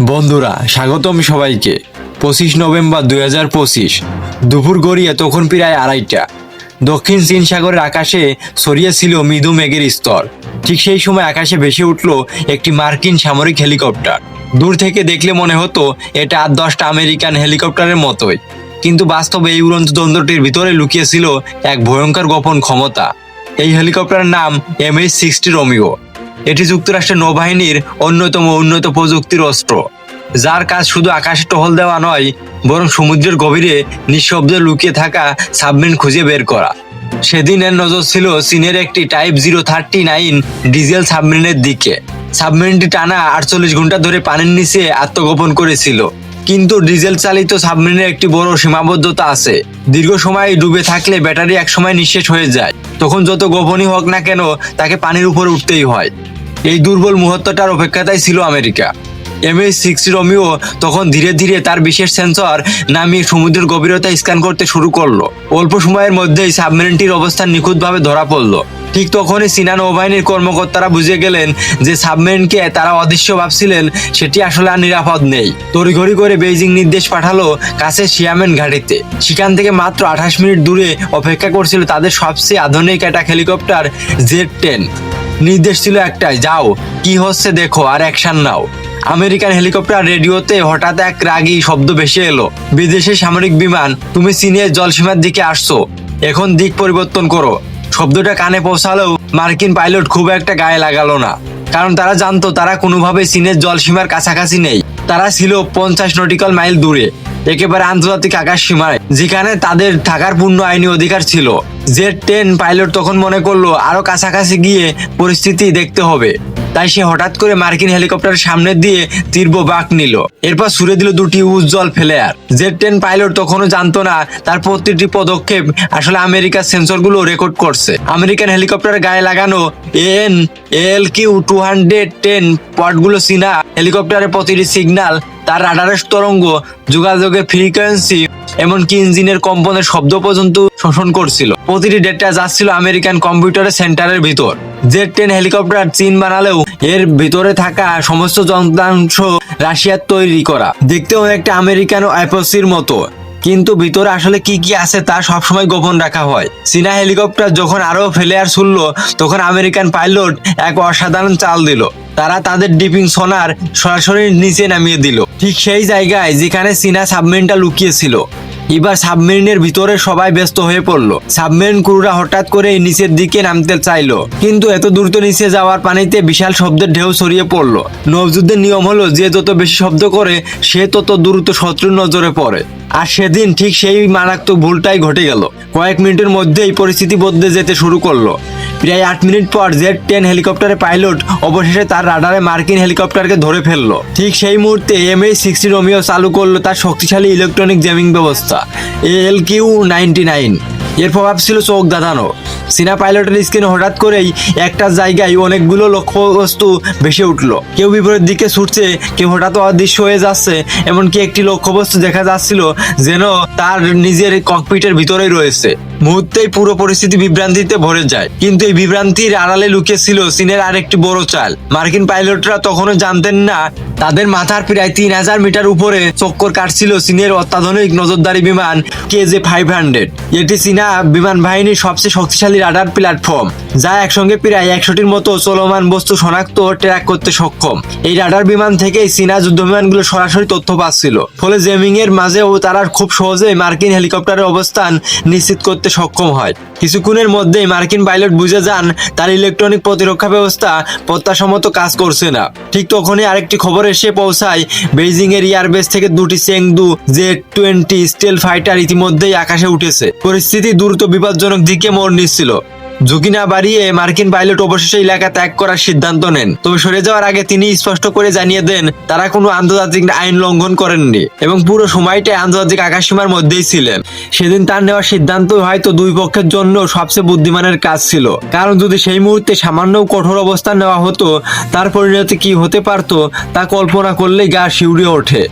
বন্ধুরা, স্বাগতম সবাইকে। পঁচিশ নভেম্বর দুই হাজার পঁচিশ, দুপুর গড়িয়ে তখন প্রায় আড়াইটা। দক্ষিণ চীন সাগরের আকাশে ছড়িয়েছিল মৃদু মেঘের স্তর। ঠিক সেই সময় আকাশে ভেসে উঠল একটি মার্কিন সামরিক হেলিকপ্টার। দূর থেকে দেখলে মনে হতো, এটা আট দশটা আমেরিকান হেলিকপ্টারের মতোই। কিন্তু বাস্তবে এই উড়ন্ত দ্বন্দ্বটির ভিতরে লুকিয়েছিল এক ভয়ঙ্কর গোপন ক্ষমতা। এই হেলিকপ্টারের নাম এম এইচ সিক্সটি রোমিও। এটি যুক্তরাষ্ট্রের নৌবাহিনীর অন্যতম উন্নত প্রযুক্তির অস্ত্র। যার কাজ শুধু আকাশে টহল দেওয়া নয়, বরং সমুদ্রের গভীরে নিঃশব্দে লুকিয়ে থাকা সাবমেরিন খুঁজে বের করা। সেদিনের নজর ছিল চীনের একটি type zero thirty nine diesel সাবমেরিনের দিকে। সাবমেরিনটি টানা আটচল্লিশ ঘণ্টা ধরে পানির নিচে আত্মগোপন করেছিল। কিন্তু ডিজেল চালিত সাবমেরিনের একটি বড় সীমাবদ্ধতা আছে। দীর্ঘ সময় ডুবে থাকলে ব্যাটারি একসময় নিঃশেষ হয়ে যায়। তখন যত গোপনই হোক না কেন, তাকে পানির উপর উঠতেই হয়। এই দুর্বল মুহূর্তটার অপেক্ষাতেই ছিল America. M H sixty Romeo তখন ধীরে ধীরে তার বিশেষ সেন্সর নামিয়ে সমুদ্রের গভীরতা স্ক্যান করতে শুরু করল। অল্প সময়ের মধ্যেই সাবমেরিনটির অবস্থান নিখুঁতভাবে ধরা পড়ল। ঠিক তখনই চীনা নৌবাহিনীর কর্মকর্তারা বুঝে গেলেন যে সাবমেরিনকে তারা অদৃশ্য ভাবছিলেন, সেটি আসলে আর নিরাপদ নেই। তড়িঘড়ি করে বেইজিং নির্দেশ পাঠালো কাছে শিয়ামেন ঘাটিতে। সেখান থেকে মাত্র আঠাশ মিনিট দূরে অপেক্ষা করছিল তাদের সবচেয়ে আধুনিক একটা হেলিকপ্টার জেড টেন। নির্দেশ ছিল একটাই, যাও, কি হচ্ছে দেখো, আর অ্যাকশন নাও। আমেরিকান হেলিকপ্টার রেডিওতে হঠাৎ এক রাগী শব্দ ভেসে এলো। বিদেশি সামরিক বিমান, তুমি চীনের জলসীমার দিকে আসছো। এখন দিক পরিবর্তন করো। শব্দটা কানে পৌঁছালেও মার্কিন পাইলট খুব একটা গায়ে লাগালো না। কারণ তারা জানতো তারা কোনোভাবে চীনের জলসীমার কাছাকাছি নেই। তারা ছিল পঞ্চাশ নটিক্যাল মাইল দূরে, একেবারে আন্তর্জাতিক আকাশ সীমায়, যেখানে তাদের থাকার পূর্ণ আইনি অধিকার ছিল। জেড টেন পাইলট তখন মনে করল, আরও কাছাকাছি গিয়ে পরিস্থিতি দেখতে হবে। তাই সে হঠাৎ করে মার্কিন হেলিকপ্টারের সামনে দিয়ে তীব্র বাঁক নিল। এরপর ছুড়ে দিল দুটি উজ্জ্বল ফ্লেয়ার। জেড টেন পাইলট তখনও জানতো না তার প্রতিটি পদক্ষেপ আসলে আমেরিকার সেন্সরগুলো রেকর্ড করছে। আমেরিকান হেলিকপ্টারের গায়ে লাগানো N L Q two hundred ten পটগুলো চীনা হেলিকপ্টারের প্রতিটি সিগন্যাল তার রাডারের তরঙ্গ, যোগাযোগের ফ্রিকোয়েন্সি, এমনকি ইঞ্জিনের কম্পনের শব্দ পর্যন্ত শোষণ করছিল। প্রতিটি ডেটা যাচ্ছিল আমেরিকান কম্পিউটারের সেন্টারের ভিতর। জেড টেন হেলিকপ্টার চীন বানালেও এর ভিতরে থাকা সমস্ত যন্ত্রাংশ রাশিয়ার তৈরি করা। দেখতে অনেকটা আমেরিকান অ্যাপসির মতো। কিন্তু ভিতরে আসলে কি কি আছে তা সবসময় গোপন রাখা হয়। চীনা হেলিকপ্টার যখন আরও ফেলেয়ার শুনলো তখন আমেরিকান পাইলট এক অসাধারণ চাল দিল। তারা তাদের ডিপিং সোনার সরাসরি নিচে নামিয়ে দিল। ঠিক সেই জায়গায় যেখানে চীনা সাবমেরিনটা লুকিয়েছিল। এবার সাবমেরিনের ভিতরে সবাই ব্যস্ত হয়ে পড়ল। সাবমেরিন ক্রুরা হঠাৎ করে নিচের দিকে নামতে চাইলো। কিন্তু এত দ্রুত নিচে যাওয়ার পানিতে বিশাল শব্দের ঢেউ ছড়িয়ে পড়ল। নবযুদ্ধের নিয়ম হলো, যে যত বেশি শব্দ করে, সে তত দ্রুত শত্রুর নজরে পড়ে। আর সেদিন ঠিক সেই মারাত্মক ভুলটাই ঘটে গেল। কয়েক মিনিটের মধ্যেই পরিস্থিতি বদলে যেতে শুরু করল। প্রায় আট মিনিট পর জেড টেন হেলিকপ্টারের পাইলট অবশেষে তার রাডারে মার্কিন হেলিকপ্টারকে ধরে ফেলল। ঠিক সেই মুহূর্তে এম এইচ সিক্সটি রোমিও চালু করল তার শক্তিশালী ইলেকট্রনিক জেমিং ব্যবস্থা A L Q ninety nine. এর প্রভাব ছিল চোখ দাঁধানো চীনা পাইলটের স্ক্রিনে হঠাৎ করেই একটা জায়গায় অনেকগুলো লক্ষ্যবস্তু ভেসে উঠল। কেউ বিপরীত দিকে ছুটছে, কেউ হঠাৎ অদৃশ্য হয়ে যাচ্ছে, এমনকি একটি লক্ষ্যবস্তু দেখা যাচ্ছিল যেন তার নিজের ককপিটের ভিতরেই রয়েছে। মুহূর্তেই পুরো পরিস্থিতি বিভ্রান্তিতে ভরে যায়। কিন্তু এই বিভ্রান্তির আড়ালে লুকিয়ে ছিল চীনের আরেকটি বড় চাল। মার্কিন পাইলটরা তখনও জানতেন না, তাদের মাথার প্রায় তিন হাজার মিটার উপরে চক্কর কাটছিল চীনের অত্যাধুনিক নজরদারি বিমান কে জে ফাইভ হান্ড্রেড। এটি চীনা বিমান বাহিনীর সবচেয়ে শক্তিশালী রাডার প্ল্যাটফর্ম, যা একসঙ্গে প্রায় একশোটির মতো চলমান বস্তু শনাক্ত ও ট্র্যাক করতে সক্ষম। এই রাডার বিমান থেকেই চীনা যুদ্ধ বিমানগুলো সরাসরি তথ্য পাচ্ছিল। ফলে জেমিং এর মাঝেও তারা খুব সহজেই মার্কিন হেলিকপ্টারের অবস্থান নিশ্চিত করতে সক্ষম হয়। কিছুক্ষণের মধ্যেই মার্কিন পাইলট বুঝে যান, তার ইলেকট্রনিক প্রতিরক্ষা ব্যবস্থা প্রত্যাশামত কাজ করছে না। ঠিক তখনই আরেকটি খবর এসে পৌঁছায় বেইজিং এর এয়ারবেস থেকে দুটি Chengdu Z twenty stealth fighter ইতিমধ্যেই আকাশে উঠেছে। পরিস্থিতি দ্রুত বিপজ্জনক দিকে মোড় নিচ্ছিল। ঝুঁকি না বাড়িয়ে মার্কিন পাইলট অবশেষে এলাকা ত্যাগ করার সিদ্ধান্ত নেন। তবে সরে যাওয়ার আগে তিনি স্পষ্ট করে জানিয়ে দেন, তারা কোনো আন্তর্জাতিক আইন লঙ্ঘন করেননি এবং পুরো সময়টাই আন্তর্জাতিক আকাশসীমার মধ্যেই ছিলেন। সেদিন তার নেওয়া সিদ্ধান্ত হয়তো দুই পক্ষের জন্য সবচেয়ে বুদ্ধিমানের কাজ ছিল। কারণ যদি সেই মুহূর্তে সামান্য কঠোর অবস্থান নেওয়া হতো, তার পরিণতি কি হতে পারত, তা কল্পনা করলেই গা শিউরে ওঠে।